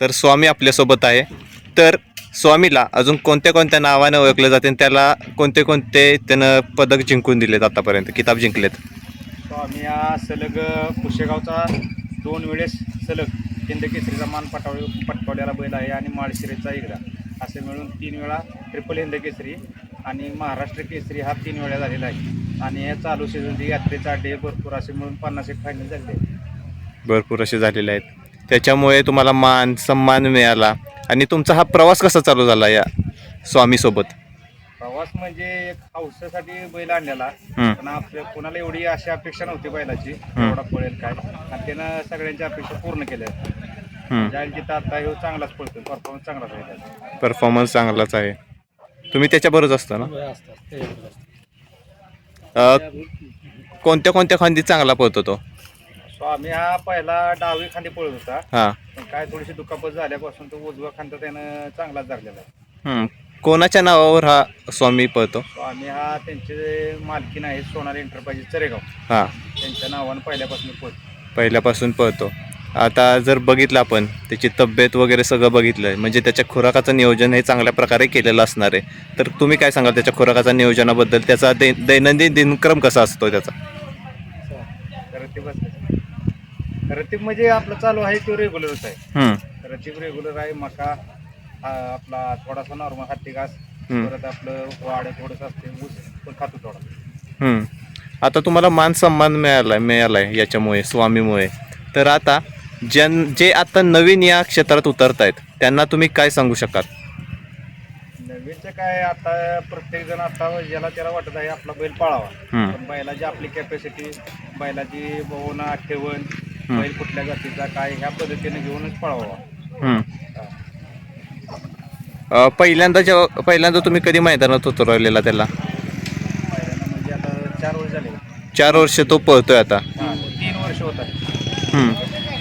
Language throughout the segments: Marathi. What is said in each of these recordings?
तर स्वामी आपल्यासोबत आहे. तर स्वामीला अजून कोणत्या कोणत्या नावाने ओळखलं जाते आणि त्याला कोणते कोणते त्यानं पदक जिंकून दिलेत आतापर्यंत? किताब जिंकलेत. स्वामी हा सलग कुशेगावचा दोन वेळेस सलग हिंद केसरीचा मान पटावळी पटकावलेला बैल आहे आणि माळशिरेचा एकदा. असे मिळून तीन वेळा ट्रिपल हिंद केसरी आणि महाराष्ट्र केसरी हा तीन वेळा झालेला आहे. आणि या चालू सीझनची यात्रेचा अड्डे भरपूर असे मिळून पन्नास एक फायनल झाले भरपूर असे झालेले आहेत. त्याच्यामुळे तुम्हाला मान सन्मान मिळाला. आणि तुमचा हा प्रवास कसा चालू झाला या स्वामीसोबत? प्रवास म्हणजे एक हौसासाठी बैल आणलेला. पण आपल्या कोणाला एवढी अशी अपेक्षा नव्हती बैलाची हं. एवढा पळेल काय. आणि त्यानं सगळ्यांच्या अपेक्षा पूर्ण केल्या. हं. जाईल जिथं आता ह्यो चांगलाच पळतो परफॉर्मन्स चांगलाच आहे त्याचा. परफॉर्मन्स चांगलाच आहे. तुम्ही त्याच्याबरोबर असता ना? अ, कोणत्या कोणत्या खांदी चांगला पळतो तो? स्वामी हा पहिला डावी खांदी पळत होता. हां. पण काय थोडीशी दुखापत झाल्यापासून तो उजवा खांदा त्यानं चांगलाच धरलेला आहे. हं. कोणाच्या नावावर हा स्वामी पळतो? स्वामी हा त्यांचे मालकीन आहे सोनाली एंटरप्राइजेस चरेगाव. हां. त्यांच्या नावानं पहिल्यापासून पळतो. पहिल्यापासून पळतो. आता जर बघितलं आपण त्याची तब्येत वगैरे सगळं बघितलं आहे म्हणजे त्याच्या खुराकाचं नियोजन हे चांगल्या प्रकारे केलेलं असणार आहे. तर तुम्ही काय सांगाल त्याच्या खुराकाच्या नियोजनाबद्दल? त्याचा दै दैनंदिन दिनक्रम कसा असतो त्याचा? रतीब रतीब म्हणजे आपलं चालू आहे तो रेग्युलरच आहे. हं, रतीब रेग्युलर आहे मका हा आपला थोडासा नॉर्मल हत्ती घास परत आपलं वाड थोडंसं असते ऊस पण खातो थोडा. हं. आता तुम्हाला मान सन्मान मिळाला मिळाला आहे याच्यामुळे स्वामीमुळे. तर आता ज्यां जे आता नवीन या क्षेत्रात उतरत आहेत त्यांना तुम्ही काय सांगू शकाल? नवीनचं काय आता प्रत्येक जण आता ज्याला त्याला वाटत आहे आपला बैल पाळावा. हं, पण बैलाची आपली कॅपॅसिटी बैलाची भावना ठेवण. बैल कुठल्या जातीचा काय ह्या पद्धतीने घेऊनच पळवावा. अ, पहिल्यांदा जेव्हा पहिल्यांदा तुम्ही कधी मैदानात उतरवलेला त्याला? पहिल्यांदा म्हणजे आता चार वर्ष झाले. चार वर्ष तो पळतोय आता. हा, तीन वर्ष होत आहे हं.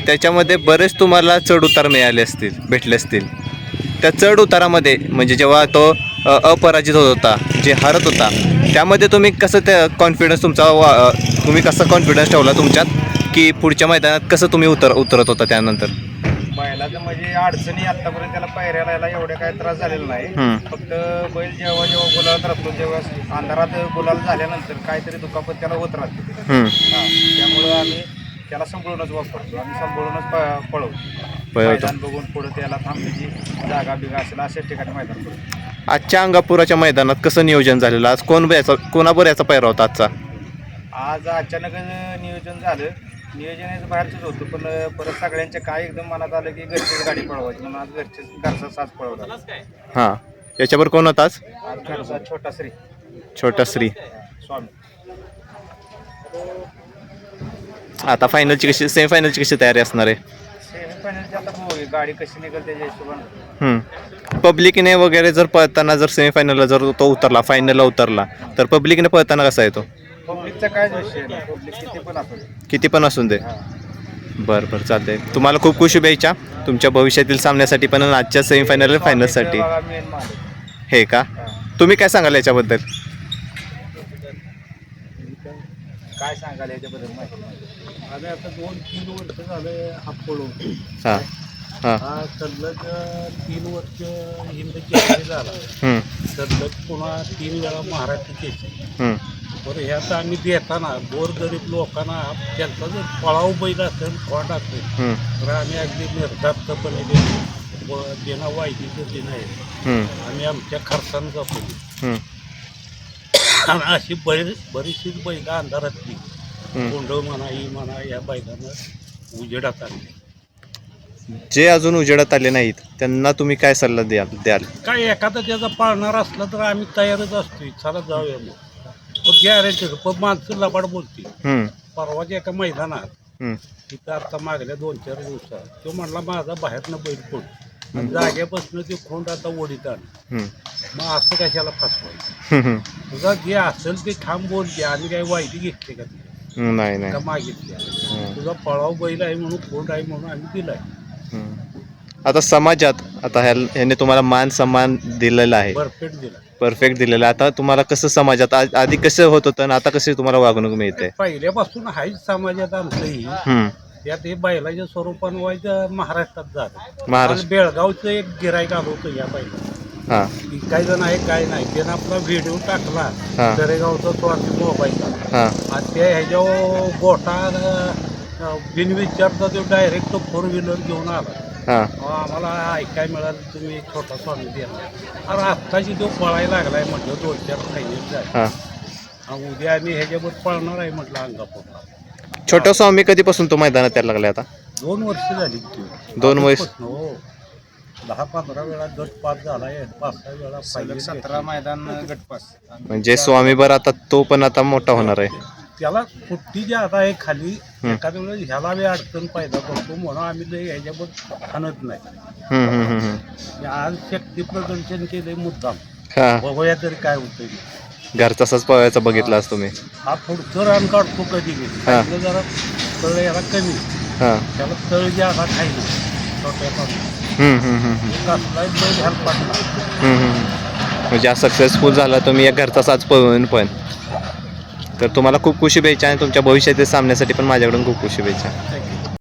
त्याच्यामध्ये बरेच तुम्हाला चढ उतार मिळाले असतील भेटले असतील. त्या चढ उतारामध्ये म्हणजे जेव्हा तो अ, अपराजित होत होता जे हरत होता त्यामध्ये तुम्ही कसं त्या कॉन्फिडन्स तुमचा वा अ, तुम्ही कसा कॉन्फिडन्स ठेवला तुमच्यात? की पुढच्या मैदानात कसं तुम्ही उतर उतरत होता त्यानंतर? बैलाचं म्हणजे अडचणी आतापर्यंत त्याला पायऱ्याला यायला एवढे काय त्रास झालेला नाही. फक्त बैल जेव्हा जेव्हा गुलालात राहतो तेव्हा अंधारात गुलाल झाल्यानंतर काहीतरी दुखापत त्याला होत राहते. हं. हा, त्यामुळं आम्ही त्याला सांभाळूनच वापरतो. आम्ही सांभाळूनच प- पळवतो. पळवतो. मैदान बघून पुढे त्याला थांबण्याची जागा बिगा असेल अशाच ठिकाणी मैदान पळतो आजच्या अंगापुराच्या मैदानात कसं नियोजन झालेलं? आज कोण याचा कोणाबरोबर याचा पैरा होता आजचा? आज अचानक नियोजन झालं. नियोजन बाहेरचंच होतं पण परत सगळ्यांच्या काय एकदम मनात आलं की घरचीच गाडी पळवायची म्हणून आज घरचीच घरचा साज पळवला. हां. याच्यावर कोण होता आज? आज घरचा छोटा श्री. छोटा श्री. स्वामी. आता फायनलची कशी सेमीफायनलची कशी तयारी असणार आहे? सेमीफायनलची आता बघू गाडी कशी निघेल त्याच्या हिशोबाने. हम्म. पब्लिकने वगैरे जर पळताना जर सेमीफायनलला जर तो उतरला फायनलला उतरला तर पब्लिकने पळताना कसा येतो? पब्लिकचा कायच विषय नाही. पब्लिक किती पण असेल किती पण असून दे. हा. बरं बरं चालतंय. तुम्हाला खूप खूप शुभेच्छा. तुमच्या भविष्यातील सामन्यासाठी पण आणि आजच्या सेमीफायनल फायनलसाठी बघा हे का? तुम्ही काय सांगाल याच्याबद्दल? काय सांगाल याच्याबद्दल माहिती आम्ही आता दोन तीन वर्ष झाले हा हां हां. हा सलग तीन वर्ष हिंद केसरी झाला. हम्म, सलग पुन्हा तीन वेळा महाराष्ट्र केसरी. हम्म, बरं ह्यात आम्ही देताना गोरगरीब लोकांना त्यांचा जर पळाव बैल असेल खोट असेल हम्म, तर आम्ही अगदी निर्धास्तपणे देतो व देणं वायदीचं देणं आहे. हम्म, आम्ही आमच्या खर्चानं जातो. हम्म, आणि अशी बरी बरीचशीच बैल अंधारातली हम्म. कोंड म्हणा ही म्हणा या बैलांना उजेडात आणली जे अजून उजेडात आले नाहीत त्यांना तुम्ही काय सल्ला द्याल द्याल? काय एखादा त्याचा पाळणार असला तर आम्ही तयारच असतोय. चला जाऊया मग. गॅरेंटी पण माणसं लबाड बोलते परवाच्या एका मैदानात तिथं आता मागल्या दोन चार दिवसात तो म्हणला माझा बाहेरनं बैल कोण? आणि जाग्यापासून ते खोंड आता ओढीत आण मग असं कशाला फसवायचं? तुझा जे असेल ते ठाम बोल की आम्ही काही वायदी घेतली का. नाही? नाही का मागितली हम्म, तुझा पळाव बैल आहे म्हणून खोंड आहे म्हणून आम्ही दिलाय. आता समाजात आता ह्या ह्याने तुम्हाला मान सन्मान दिलेला आहे. परफेक्ट दिलाय. परफेक्ट दिलेला. आहे आता तुम्हाला कसं समाजात आ- आधी कसं होत होतं आणि आता कसे तुम्हाला वागणूक मिळते? पहिल्यापासून आहेच समाजात आमचंही. हम्म, त्यात हे बैलाच्या स्वरूपानं व्हायचं महाराष्ट्रात झालं. महाराष्ट्र. बेळगावचं एक गिरायक आलं होतं या बैला हां. काय जण आहे काय नाही. त्यानं आपला व्हिडिओ टाकला. हा. दरेगावचा तो आधी मोबाईलचा हां. आणि त्या ह्याच्यावर गोठा अं, बिनविचारता तो डायरेक्ट फोर व्हीलर घेऊन आला. हां. अहो, आम्हाला ऐकाय मिळालं तुम्ही एक छोटा स्वामी द्या अरे आत्ताची तो पळायला लागलाय म्हटलं दोन चार फायनल झाले. हां. आणि उद्या आम्ही ह्याच्यावर पळणार आहे म्हटलं अंगापूरला छोटा स्वामी कधीपासून तो मैदानात यायला लागला आता? दोन वर्ष झाली ती दोन वर्ष? हो. दहा पंधरा वेळा गट पास झाला आहे. पाच सहा वेळा final सतरा मैदान गटपास म्हणजे स्वामीभर आता तो पण आता मोठा होणार आहे. त्याला कुट्टी जी आता आहे खाली. एखाद्या वेळेस ह्याला बी अडचण पैदा करतो म्हणून आम्ही लई ह्याच्यावर आणत नाही. आज शक्ती प्रदर्शन केले मुद्दाम. हां. बघूया तरी काय होतंय. घर तसाच पळायचा बघितलास तुम्ही. हा पुढचं रान काढतो कधी कधी. खायचं जरा तळ याला कमी. हां. त्याला तळ खायला छोट्या पडला हम्म, हम्म. म्हणजे सक्सेसफुल झाला तुम्ही या घरचा साज पळवून पण. तर तुम्हाला खूप खुशी शुभेच्छा आणि तुमच्या भविष्यातील सामन्यासाठी पण माझ्याकडून खूप खुशी शुभेच्छा